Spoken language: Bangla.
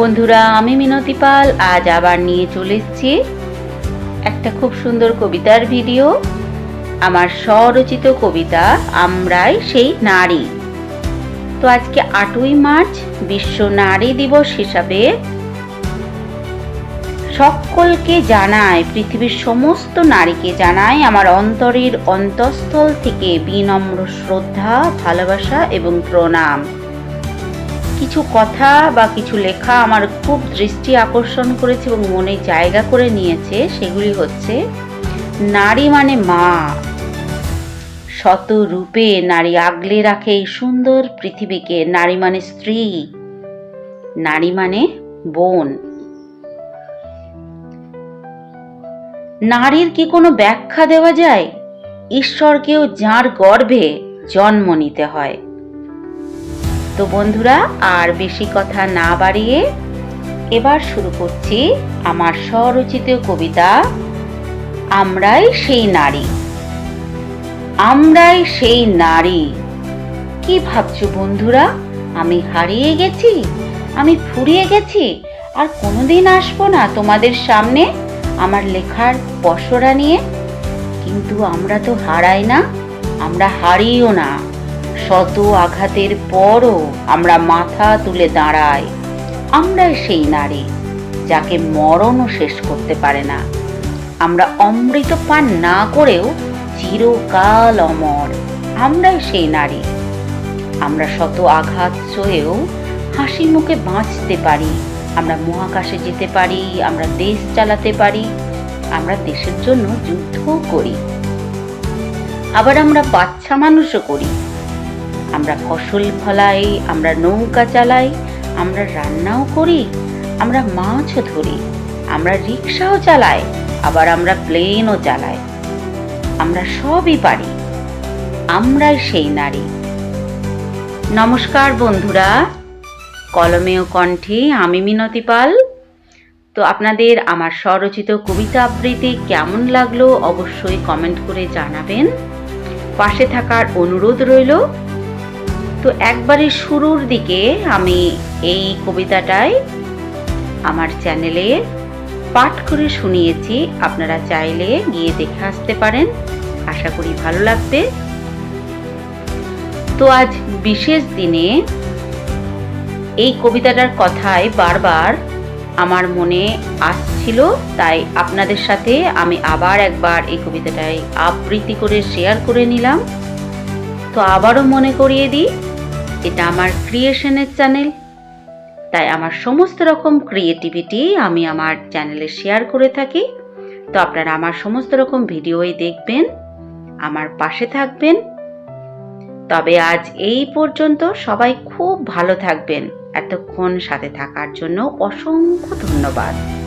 বন্ধুরা, আমি মিনতি পাল। আজ আবার নিয়ে চলে এসেছি একটা খুব সুন্দর কবিতার ভিডিও। আমার স্বরচিত কবিতা, আমরাই সেই নারী। তো আজকে আটই মার্চ, বিশ্ব নারী দিবস হিসাবে সকলকে জানায় পৃথিবীর সমস্ত নারীকে জানায় আমার অন্তরের অন্তঃস্থল থেকে বিনম্র শ্রদ্ধা, ভালোবাসা এবং প্রণাম। কিছু কথা বা কিছু লেখা আমার খুব দৃষ্টি আকর্ষণ করেছে এবং মনে জায়গা করে নিয়েছে, সেগুলি হচ্ছে, নারী মানে মা। শত রূপে নারী আগলে রাখে এই সুন্দর পৃথিবীকে। নারী মানে স্ত্রী, নারী মানে বোন। নারীর কি কোনো ব্যাখ্যা দেওয়া যায়? ঈশ্বরকেও যার গর্ভে জন্ম নিতে হয়। তো বন্ধুরা, আর বেশি কথা না বাড়িয়ে এবার শুরু করছি আমার স্বরচিত কবিতা, আমরাই সেই নারী। আমরাই সেই নারী। কি ভাবছ বন্ধুরা, আমি হারিয়ে গেছি? আমি ফুরিয়ে গেছি? আর কোনোদিন আসব না তোমাদের সামনে আমার লেখার পসরা নিয়ে? কিন্তু আমরা তো হারাই না, আমরা হারিও না। শত আঘাতের পরও আমরা মাথা তুলে দাঁড়াই। আমরাই সেই নারী যাকে মরণও শেষ করতে পারে না। আমরা অমৃত পান না করেও চিরকাল অমর। আমরাই সেই নারী। আমরা শত আঘাত সয়েও হাসি মুখে বাঁচতে পারি। আমরা মহাকাশে যেতে পারি, আমরা দেশ চালাতে পারি, আমরা দেশের জন্য যুদ্ধও করি। আবার আমরা বাচ্চা মানুষও করি। আমরা ফসল ফলাই, আমরা নৌকা চালাই, আমরা রান্নাও করি, আমরা মাছও ধরি, আমরা রিক্সাও চালাই, আবার আমরা প্লেনও চালাই। আমরা সবই পারি, আমরাই সেই নারী। নমস্কার বন্ধুরা কলমে ও কণ্ঠে আমি মিনতি পাল। তো আপনাদের আমার স্বরচিত কবিতা আবৃত্তি কেমন লাগল অবশ্যই কমেন্ট করে জানাবেন। পাশে থাকার অনুরোধ রইল তো একবারে শুরুর দিকে আমি এই কবিতাটাই আমার চ্যানেলে পাঠ করে শুনিয়েছি। আপনারা চাইলে গিয়ে দেখে আসতে পারেন। আশা করি ভালো লাগবে। তো আজ বিশেষ দিনে এই কবিতাটার কথাই বারবার আমার মনে আসছিল। তাই আপনাদের সাথে আমি আবার একবার এই কবিতাটাই আবৃত্তি করে শেয়ার করে নিলাম। তো আবারও মনে করিয়ে দিই এটা আমার ক্রিয়েশনের চ্যানেল তাই আমার সমস্ত রকম ক্রিয়েটিভিটি আমি আমার চ্যানেলে শেয়ার করে থাকি। তো আপনারা আমার সমস্ত রকম ভিডিওই দেখবেন, আমার পাশে থাকবেন। তবে আজ এই পর্যন্ত সবাই খুব ভালো থাকবেন। এতক্ষণ সাথে থাকার জন্য অসংখ্য ধন্যবাদ।